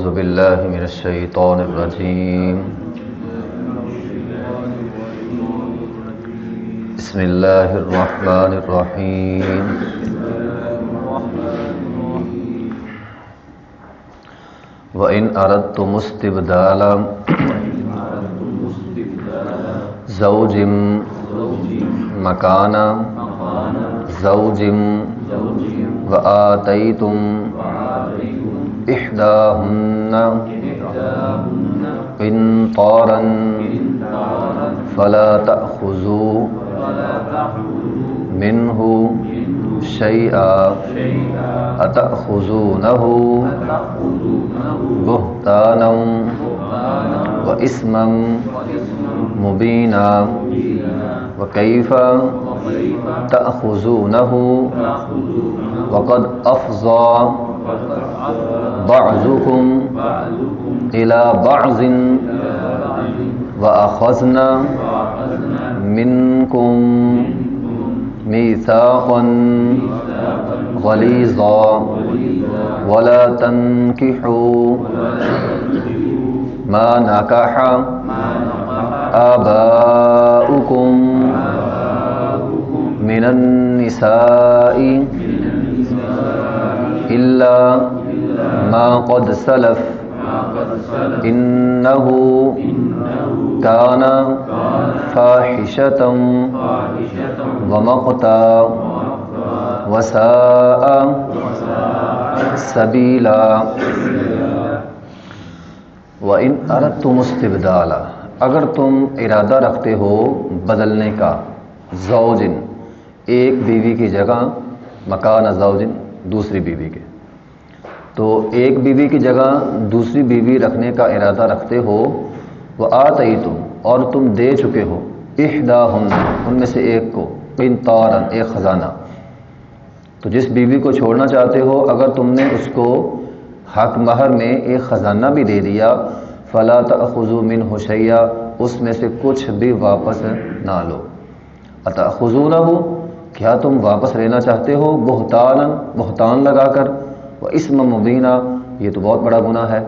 أعوذ بالله من الشيطان الرجيم. بسم الله الرحمن الرحيم. وإن أردتم استبدال زوج مكان زوج وآتيتم إحداهن قنطارا فلا تأخذوا منه شيئا أتأخذونه بهتانا وإثما مبينا وكيف تأخذونه وقد أفضى بعضكم إلى بعض وأخذنا منكم ميثاقا غليظا ولا تنكحوا ما نكح آباؤكم من النساء إلا ما قد سلف. إنه كان فاحشة ومقتا وساء سبيلا. وَإِنْ أَرَدْتُمُ اسْتِبْدَالَ اگر تم ارادہ رکھتے ہو بدلنے کا زوجن ایک بیوی کی جگہ مکان زوجن دوسری بیوی کے۔ تو ایک بیوی کی جگہ دوسری بیوی رکھنے کا ارادہ رکھتے ہو وہ آتی تم اور تم دے چکے ہو۔ احدا ہن ان میں سے ایک کو۔ ان طورن ایک خزانہ۔ تو جس بیوی کو چھوڑنا چاہتے ہو، اگر تم نے اس کو حق مہر میں ایک خزانہ بھی دے دیا، فلا تخو من ہوشیا اس میں سے کچھ بھی واپس نہ لو۔ عطا خزو نہ ہو کیا تم واپس لینا چاہتے ہو؟ بہتان بہتان لگا کر۔ وہ اسم مبینہ یہ تو بہت بڑا گناہ ہے۔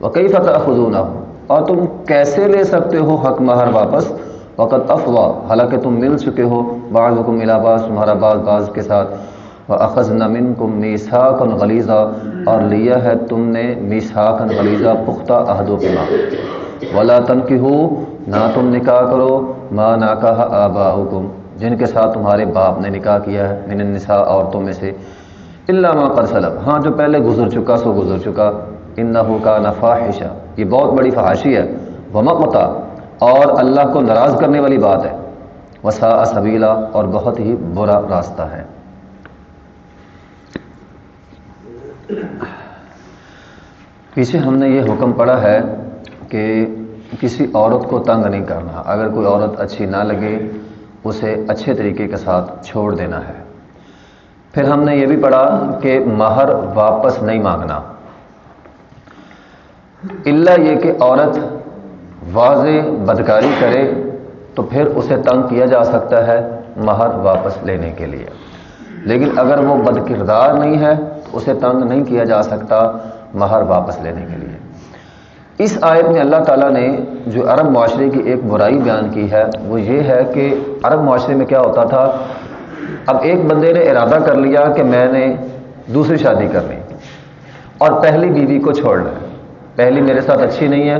وہ کئی فتح خزو ہو اور تم کیسے لے سکتے ہو حق مہر واپس؟ وقت افواہ حالانکہ تم مل چکے ہو بعض حکم ملا باز تمہارا بعض باز کے ساتھ۔ وہ اخذ نمن کم میساکن غلیزہ اور لیا ہے تم نے میساکن غلیزہ پختہ عہد و پیما ولا تن کی ہو نہ تم نکاح کرو ماں نہ کہا آبا حکم جن کے ساتھ تمہارے باپ نے نکاح کیا ہے، من النساء، عورتوں میں سے۔ اللہ ما قد سلب ہاں جو پہلے گزر چکا سو گزر چکا. ان پھر ہم نے یہ بھی پڑھا کہ مہر واپس نہیں مانگنا۔ اللہ یہ کہ عورت واضح بدکاری کرے تو پھر اسے تنگ کیا جا سکتا ہے مہر واپس لینے کے لیے۔ لیکن اگر وہ بد کردار نہیں ہے تو اسے تنگ نہیں کیا جا سکتا مہر واپس لینے کے لیے۔ اس آیت میں اللہ تعالیٰ نے جو عرب معاشرے کی ایک برائی بیان کی ہے وہ یہ ہے کہ عرب معاشرے میں کیا ہوتا تھا؟ اب ایک بندے نے ارادہ کر لیا کہ میں نے دوسری شادی کرنی اور پہلی بیوی کو چھوڑنا ہے۔ پہلی میرے ساتھ اچھی نہیں ہے،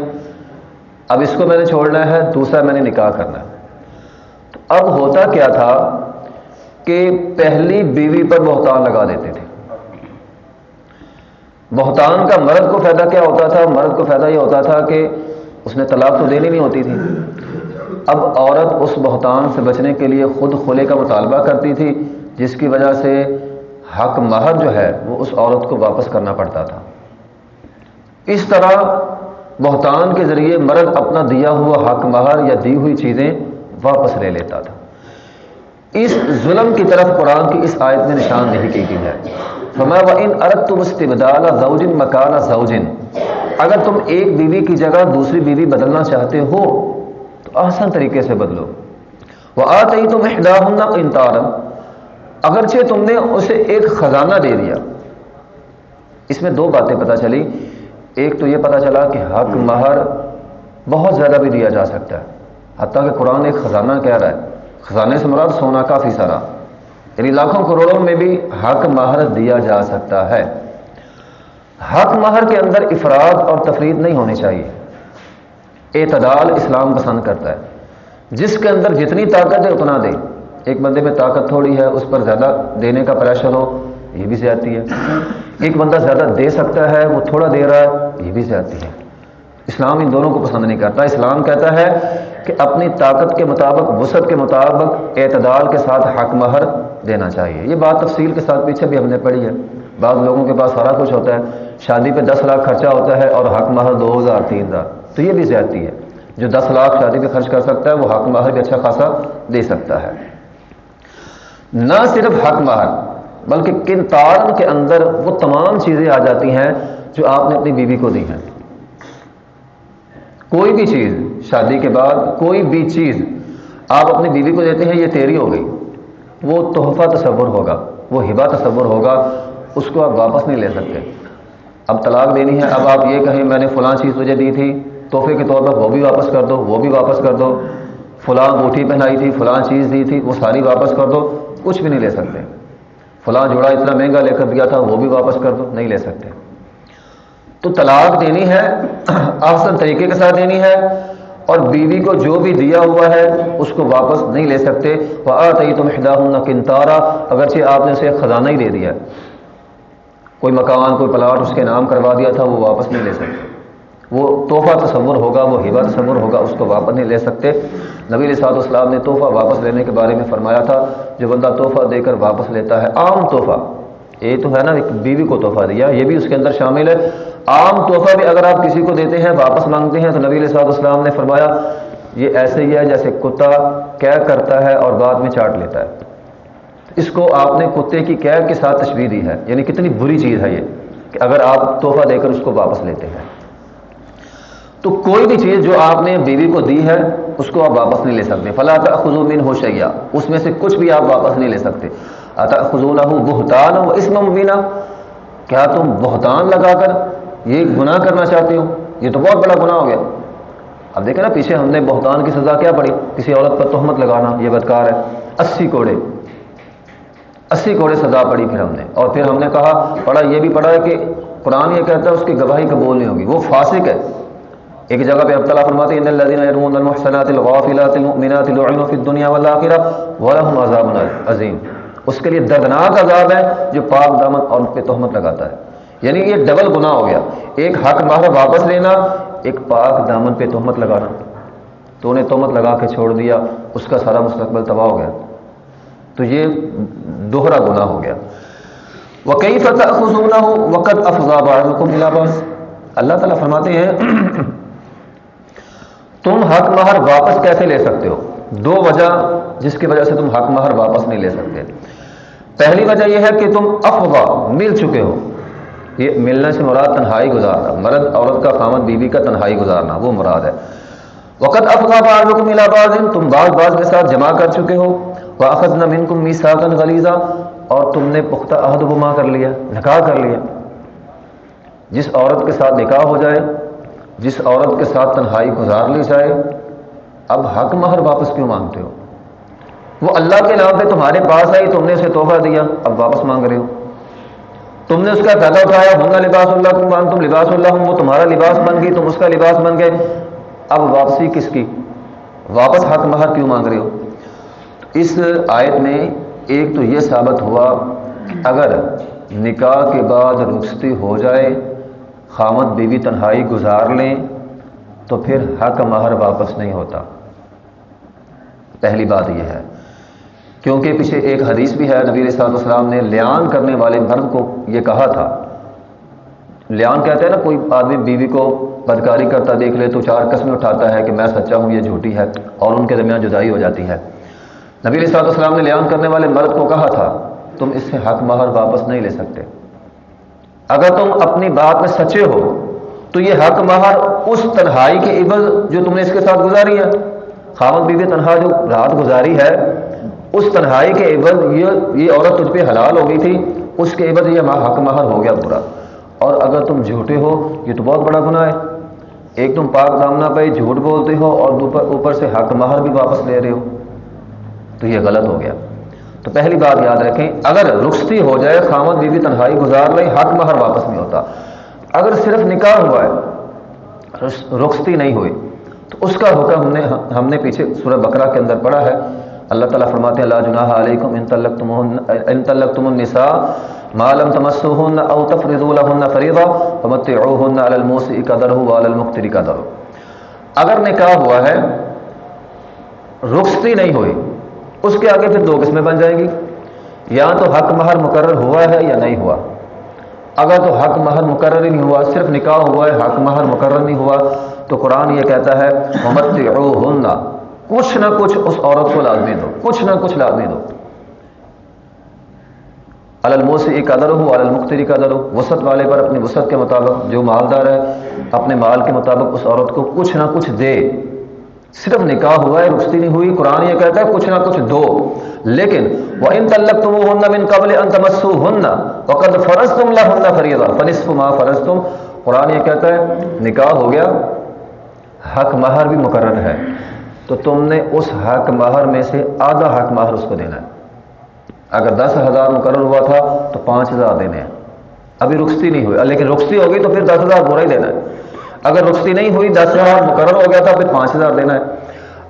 اب اس کو میں نے چھوڑنا ہے، دوسرا میں نے نکاح کرنا ہے۔ تو اب ہوتا کیا تھا کہ پہلی بیوی پر بہتان لگا دیتے تھے۔ بہتان کا مرد کو فائدہ کیا ہوتا تھا؟ مرد کو فائدہ یہ ہوتا تھا کہ اس نے طلاق تو دینی نہیں ہوتی تھی۔ اب عورت اس بہتان سے بچنے کے لیے خود کھلے کا مطالبہ کرتی تھی، جس کی وجہ سے حق مہر جو ہے وہ اس عورت کو واپس کرنا پڑتا تھا۔ اس طرح بہتان کے ذریعے مرد اپنا دیا ہوا حق مہر یا دی ہوئی چیزیں واپس لے لیتا تھا۔ اس ظلم کی طرف قرآن کی اس آیت میں نشان نہیں کی گئی ہے۔ فما و ان ارد تم استبدال زوجن مکان زوجن اگر تم ایک بیوی کی جگہ دوسری بیوی بدلنا چاہتے ہو آسان طریقے سے بدلو۔ وہ آتے ہی تم احداہن انتارم اگرچہ تم نے اسے ایک خزانہ دے دیا۔ اس میں دو باتیں پتہ چلی ایک تو یہ پتہ چلا کہ حق مہر بہت زیادہ بھی دیا جا سکتا ہے۔ حتیٰ کہ قرآن ایک خزانہ کہہ رہا ہے۔ خزانے سے مراد سونا کافی سارا۔ یعنی لاکھوں کروڑوں میں بھی حق مہر دیا جا سکتا ہے۔ حق مہر کے اندر افراد اور تفرید نہیں ہونی چاہیے۔ اعتدال اسلام پسند کرتا ہے۔ جس کے اندر جتنی طاقت ہے اتنا دے۔ ایک بندے میں طاقت تھوڑی ہے، اس پر زیادہ دینے کا پریشر ہو، یہ بھی زیادتی ہے۔ ایک بندہ زیادہ دے سکتا ہے، وہ تھوڑا دے رہا ہے، یہ بھی زیادتی ہے۔ اسلام ان دونوں کو پسند نہیں کرتا۔ اسلام کہتا ہے کہ اپنی طاقت کے مطابق، وسعت کے مطابق اعتدال کے ساتھ حق مہر دینا چاہیے۔ یہ بات تفصیل کے ساتھ پیچھے بھی ہم نے پڑھی ہے۔ بعض لوگوں کے پاس سارا کچھ ہوتا ہے۔ شادی پہ دس لاکھ خرچہ ہوتا ہے اور حق مہر دو ہزار، تین ہزار۔ تو یہ بھی زیادتی ہے۔ جو دس لاکھ شادی پہ خرچ کر سکتا ہے، وہ حق مہر بھی اچھا خاصا دے سکتا ہے۔ نہ صرف حق مہر، بلکہ کنتار کے اندر وہ تمام چیزیں آ جاتی ہیں جو آپ نے اپنی بیوی کو دی ہیں۔ کوئی بھی چیز، شادی کے بعد کوئی بھی چیز آپ اپنی بیوی کو دیتے ہیں، یہ تیری ہو گئی۔ وہ تحفہ تصور ہوگا، وہ ہبا تصور ہوگا، اس کو آپ واپس نہیں لے سکتے۔ اب طلاق دینی ہے، اب آپ یہ کہیں، میں نے فلاں چیز تجھے دی تھی۔ تحفے کے طور پر وہ بھی واپس کر دو، وہ بھی واپس کر دو۔ فلاں بوٹھی پہنائی تھی فلاں چیز دی تھی، وہ ساری واپس کر دو۔ کچھ بھی نہیں لے سکتے۔ فلاں جوڑا اتنا مہنگا لے کر دیا تھا، وہ بھی واپس کر دو، نہیں لے سکتے۔ تو طلاق دینی ہے آسن طریقے کے ساتھ دینی ہے، اور بیوی کو جو بھی دیا ہوا ہے، اس کو واپس نہیں لے سکتے۔ وہ آئی تم خدا ہوں کنتارا اگرچہ آپ نے اسے خزانہ ہی دے دیا۔ کوئی مکان، کوئی پلاٹ اس کے نام کروا دیا تھا، وہ واپس نہیں لے سکتے۔ وہ تحفہ تصور ہوگا، وہ ہبا تصور ہوگا، اس کو واپس نہیں لے سکتے۔ نبی صاحب اسلام نے تحفہ واپس لینے کے بارے میں فرمایا تھا، جو بندہ تحفہ دے کر واپس لیتا ہے، عام تحفہ۔ یہ تو ہے نا، ایک بیوی کو تحفہ دیا، یہ بھی اس کے اندر شامل ہے۔ عام تحفہ بھی اگر آپ کسی کو دیتے ہیں، واپس مانگتے ہیں، تو نبی علیہ صاحب اسلام نے فرمایا، یہ ایسے ہی ہے جیسے کتا کیا کرتا ہے اور بعد میں چاٹ لیتا ہے۔ اس کو آپ نے کتے کی قید کے ساتھ تشویح دی ہے یعنی کتنی بری چیز ہے یہ، کہ اگر آپ تحفہ دے کر اس کو واپس لیتے ہیں۔ تو کوئی بھی چیز جو آپ نے بیوی کو دی ہے، اس کو آپ واپس نہیں لے سکتے۔ فلاں خزومین ہو شیا اس میں سے کچھ بھی آپ واپس نہیں لے سکتے۔ خزون ہوں بہتان ہو اس مبینہ کیا تم بہتان لگا کر یہ گناہ کرنا چاہتے ہو؟ یہ تو بہت بڑا گناہ ہو گیا۔ اب دیکھیں نا، پیچھے ہم نے بہتان کی سزا کیا پڑی۔ کسی عورت پر تہمت لگانا، یہ بدکار ہے۔ اسی کوڑے۔ اسی کوڑے سزا پڑی پھر ہم نے۔ اور پھر ہم نے کہا، پڑھا یہ بھی پڑھا ہے کہ قرآن یہ کہتا ہے، اس کی گواہی قبول نہیں ہوگی۔ وہ فاسق ہے۔ ایک جگہ پہ ابتلا فرماتے ہیں الذين يرمون المحسنات الغافلات المؤمنات لعنوا في الدنيا والاخره ولهم عذاب عظیم اس کے لیے دردناک عذاب ہے جو پاک دامن اور ان پہ تہمت لگاتا ہے۔ یعنی یہ ڈبل گناہ ہو گیا۔ ایک حق ماہر واپس لینا، ایک پاک دامن پہ تہمت لگانا۔ تو انہیں تہمت لگا کے چھوڑ دیا، اس کا سارا مستقبل تباہ ہو گیا۔ تو یہ دوہرا گناہ ہو گیا۔ وہ کئی فتح خزونہ ہو وقت افزا اللہ تعالیٰ فرماتے ہیں تم حق مہر واپس کیسے لے سکتے ہو؟ دو وجہ جس کی وجہ سے تم حق مہر واپس نہیں لے سکتے۔ پہلی وجہ یہ ہے کہ تم افواہ مل چکے ہو۔ یہ ملنے سے مراد تنہائی گزارنا، مرد عورت کا خامد، بیوی کا تنہائی گزارنا، وہ مراد ہے۔ وقت افغا بار کو ملا باز تم بعض بعض کے ساتھ جمع کر چکے ہو۔ واخذ نہ من کم میساکن غلیزہ اور تم نے پختہ عہد گما کر لیا، نکاح کر لیا۔ جس عورت کے ساتھ نکاح ہو جائے جس عورت کے ساتھ تنہائی گزار لی جائے، اب حق مہر واپس کیوں مانگتے ہو؟ وہ اللہ کے نام پہ تمہارے پاس آئی، تم نے اسے تحفہ دیا، اب واپس مانگ رہے ہو۔ تم نے اس کا فائدہ اٹھایا، ہوں لباس اللہ تم تم لباس اللہ ہوں، وہ تمہارا لباس بن گئی، تم اس کا لباس بن گئے۔ اب واپسی کس کی؟ واپس حق مہر کیوں مانگ رہے ہو؟ اس آیت میں ایک تو یہ ثابت ہوا، اگر نکاح کے بعد رخصتی ہو جائے خامد بیوی تنہائی گزار لیں تو پھر حق مہر واپس نہیں ہوتا۔ پہلی بات یہ ہے۔ کیونکہ پیچھے ایک حدیث بھی ہے، نبی صاحب السلام نے لیان کرنے والے مرد کو یہ کہا تھا۔ لیان کہتے ہیں نا، کوئی آدمی بیوی کو بدکاری کرتا دیکھ لے تو چار قسمیں اٹھاتا ہے کہ میں سچا ہوں، یہ جھوٹی ہے اور ان کے درمیان جدائی ہو جاتی ہے۔ نبی علیہ السلام نے لیان کرنے والے مرد کو کہا تھا، تم اس سے حق مہر واپس نہیں لے سکتے۔ اگر تم اپنی بات میں سچے ہو، تو یہ حق مہر اس تنہائی کے عبض جو تم نے اس کے ساتھ گزاری ہے۔ خامد بیوی تنہا جو رات گزاری ہے، اس تنہائی کے عبض یہ یہ عورت تجھ پہ حلال ہو گئی تھی، اس کے عبض یہ حق مہر ہو گیا پورا۔ اور اگر تم جھوٹے ہو، یہ تو بہت بڑا گناہ ہے۔ ایک تم پاک دامنا پہ جھوٹ بولتے ہو اور اوپر سے حق مہر بھی واپس لے رہے ہو۔ تو یہ غلط ہو گیا۔ تو پہلی بات یاد رکھیں، اگر رخصتی ہو جائے، خامد بیوی تنہائی گزار لیں حق مہر واپس نہیں ہوتا۔ اگر صرف نکاح ہوا ہے رخصتی نہیں ہوئی، تو اس کا حکم ہم نے ہم نے پیچھے سورہ بکرا کے اندر پڑھا ہے۔ اللہ تعالیٰ فرماتے ہیں اللہ جناح علیکم ان تلق تم ان تلق تم النساء معلوم تمسن او تفرض لهن فریضہ فمتعوهن على الموسع قدره وعلى المقتر قدره اگر نکاح ہوا ہے، رخصتی نہیں ہوئی اس کے آگے پھر دو قسمیں بن جائیں گی۔ یا تو حق مہر مقرر ہوا ہے یا نہیں ہوا۔ اگر تو حق مہر مقرر ہی نہیں ہوا، صرف نکاح ہوا ہے، حق مہر مقرر نہیں ہوا، تو قرآن یہ کہتا ہے محمد کچھ نہ کچھ اس عورت کو لازمی دو، کچھ نہ کچھ لازمی دو۔ المو سے ایک ہو المختری کا ادر ہو وسط والے پر اپنی وسط کے مطابق جو مالدار ہے، اپنے مال کے مطابق اس عورت کو کچھ نہ کچھ دے۔ صرف نکاح ہوا ہے، رخصتی نہیں ہوئی، قرآن یہ کہتا ہے، کچھ نہ کچھ دو۔ لیکن وہ ان تلق تم من قبل ان تمسو ہن وقد فرض تم لا فریضہ فنصف ما فرض تم قرآن یہ کہتا ہے، نکاح ہو گیا، حق مہر بھی مقرر ہے۔ تو تم نے اس حق مہر میں سے آدھا حق مہر اس کو دینا ہے۔ اگر دس ہزار مقرر ہوا تھا، تو پانچ ہزار دینے ہیں۔ ابھی رخصتی نہیں ہوئی۔ لیکن رخصتی ہوگی تو پھر دس ہزار برا ہی دینا ہے۔ اگر رخصتی نہیں ہوئی، دس ہزار مقرر ہو گیا تھا، پھر پانچ ہزار دینا ہے۔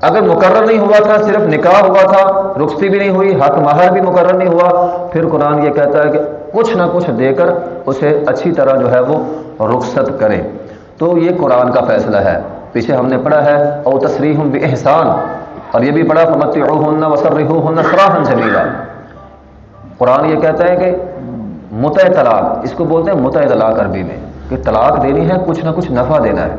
اگر مقرر نہیں ہوا تھا، صرف نکاح ہوا تھا، رخصتی بھی نہیں ہوئی، حق مہر بھی مقرر نہیں ہوا، پھر قرآن یہ کہتا ہے کہ کچھ نہ کچھ دے کر اسے اچھی طرح جو ہے وہ رخصت کرے تو یہ قرآن کا فیصلہ ہے۔ پیچھے ہم نے پڑھا ہے، او تصریح بے احسان اور یہ بھی پڑھا فمت ہونا وسر ہونا فراہم جمیلا قرآن یہ کہتا ہے کہ متع طلاق اس کو بولتے ہیں متع طلاق عربی میں۔ کہ طلاق دینی ہے، کچھ نہ کچھ نفع دینا ہے۔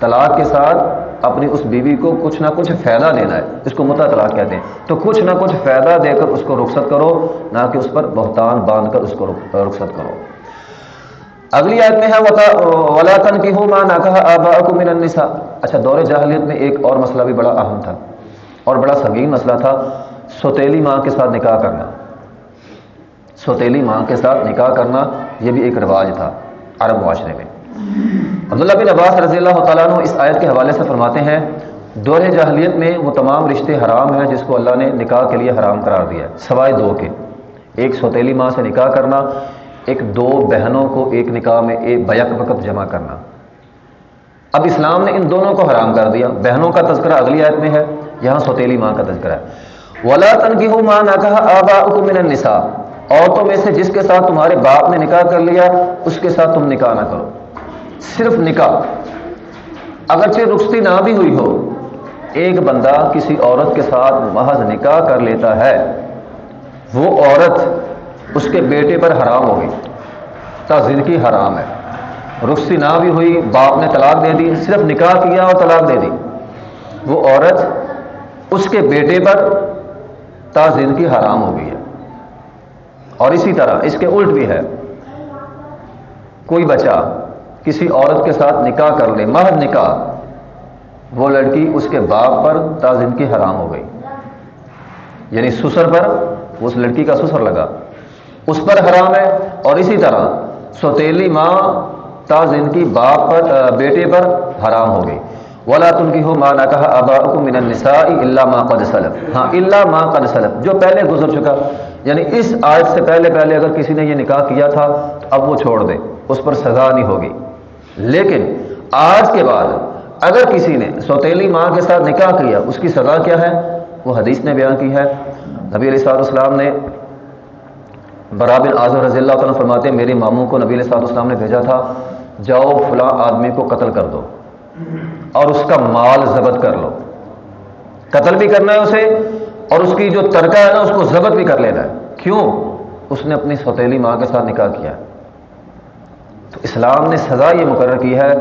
طلاق کے ساتھ اپنی اس بیوی کو کچھ نہ کچھ فائدہ دینا ہے، اس کو متا طلاق کہتے ہیں۔ تو کچھ نہ کچھ فائدہ دے کر اس کو رخصت کرو، نہ کہ اس پر بہتان باندھ کر اس کو رخصت کرو۔ اگلی آیت میں ہے ولا تن کی ہوں ماں نہ کہا آبا من النساء۔ اچھا دور جاہلیت میں ایک اور مسئلہ بھی بڑا اہم تھا اور بڑا سنگین مسئلہ تھا، سوتیلی ماں کے ساتھ نکاح کرنا۔ سوتیلی ماں کے ساتھ نکاح کرنا، یہ بھی ایک رواج تھا۔ عرب معاشرے میں۔ عبداللہ بن عباس رضی اللہ تعالیٰ عنہ اس آیت کے حوالے سے فرماتے ہیں، دور جاہلیت میں وہ تمام رشتے حرام ہیں جس کو اللہ نے نکاح کے لیے حرام قرار دیا ہے، سوائے دو کے۔ ایک سوتیلی ماں سے نکاح کرنا، ایک دو بہنوں کو ایک نکاح میں ایک بیک وقت جمع کرنا۔ اب اسلام نے ان دونوں کو حرام کر دیا۔ بہنوں کا تذکرہ اگلی آیت میں ہے، یہاں سوتیلی ماں کا تذکرہ ہے۔ ولا تنگی ہو ماں نہ کہا آبا من النساء۔ عورتوں میں سے جس کے ساتھ تمہارے باپ نے نکاح کر لیا، اس کے ساتھ تم نکاح نہ کرو۔ صرف نکاح۔ اگرچہ رخصتی نہ بھی ہوئی ہو، ایک بندہ کسی عورت کے ساتھ محض نکاح کر لیتا ہے، وہ عورت اس کے بیٹے پر حرام ہوگی تا زندگی حرام ہے۔ رخصتی نہ بھی ہوئی، باپ نے طلاق دے دی، صرف نکاح کیا اور طلاق دے دی۔ وہ عورت اس کے بیٹے پر تا زندگی حرام ہو گئی ہے۔ اور اسی طرح، اس کے الٹ بھی ہے۔ کوئی بچہ کسی عورت کے ساتھ نکاح کر لے محض نکاح، وہ لڑکی اس کے باپ پر تازن کی حرام ہو گئی۔ یعنی سسر پر اس لڑکی کا سسر لگا۔ اس پر حرام ہے اور اسی طرح سوتیلی ماں تازن کی باپ پر بیٹے پر حرام ہو گئی۔ ولا تم کی ہو ماں نہ کہا ابا من النساء اللہ ماں قد سلف۔ ہاں اللہ ماں قد سلف۔ جو پہلے گزر چکا یعنی اس آیت سے پہلے پہلے اگر کسی نے یہ نکاح کیا تھا، اب وہ چھوڑ دے اس پر سزا نہیں ہوگی۔ لیکن آج کے بعد اگر کسی نے سوتیلی ماں کے ساتھ نکاح کیا، اس کی سزا کیا ہے؟ وہ حدیث نے بیان کی ہے۔ نبی علیہ صاحب السلام نے برابر اعظم رضی اللہ تعالیٰ فرماتے ہیں، میرے ماموں کو نبی علیہ صاحب السلام نے بھیجا تھا، جاؤ فلاں آدمی کو قتل کر دو اور اس کا مال ضبط کر لو۔ قتل بھی کرنا ہے اسے اور اس کی جو ترکہ ہے نا، اس کو ضبط بھی کر لینا ہے۔ کیوں؟ اس نے اپنی سوتیلی ماں کے ساتھ نکاح کیا۔ تو اسلام نے سزا یہ مقرر کی ہے،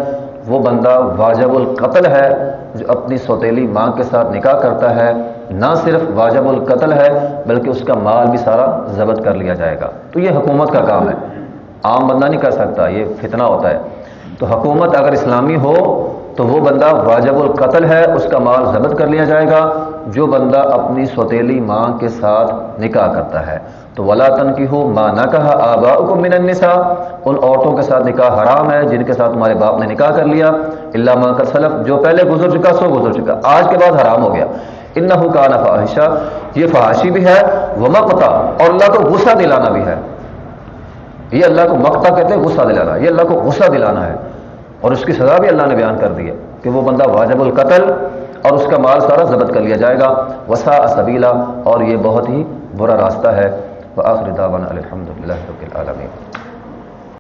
وہ بندہ واجب القتل ہے جو اپنی سوتیلی ماں کے ساتھ نکاح کرتا ہے۔ نہ صرف واجب القتل ہے، بلکہ اس کا مال بھی سارا ضبط کر لیا جائے گا۔ تو یہ حکومت کا کام ہے۔ عام بندہ نہیں کر سکتا، یہ فتنہ ہوتا ہے۔ تو حکومت اگر اسلامی ہو، تو وہ بندہ واجب القتل ہے، اس کا مال ضبط کر لیا جائے گا۔ جو بندہ اپنی سوتیلی ماں کے ساتھ نکاح کرتا ہے۔ تو ولا تن کی ہو ماں نہ کہا آبا کو من النساء۔ ان عورتوں کے ساتھ نکاح حرام ہے جن کے ساتھ تمہارے باپ نے نکاح کر لیا۔ اللہ ماں کا سلف۔ جو پہلے گزر چکا سو گزر چکا۔ آج کے بعد حرام ہو گیا۔ ان کا فاحشہ یہ فحاشی بھی ہے۔ وہ مقتا اور اللہ کو غصہ دلانا بھی ہے۔ یہ اللہ کو مقتا کہتے ہیں، غصہ دلانا۔ یہ اللہ کو غصہ دلانا ہے۔ اور اس کی سزا بھی اللہ نے بیان کر دی ہے کہ وہ بندہ واجب القتل اور اس کا مال سارا ضبط کر لیا جائے گا۔ وسا سبیلا اور یہ بہت ہی برا راستہ ہے۔ وہ آخر داون الحمد للہ رب العالمین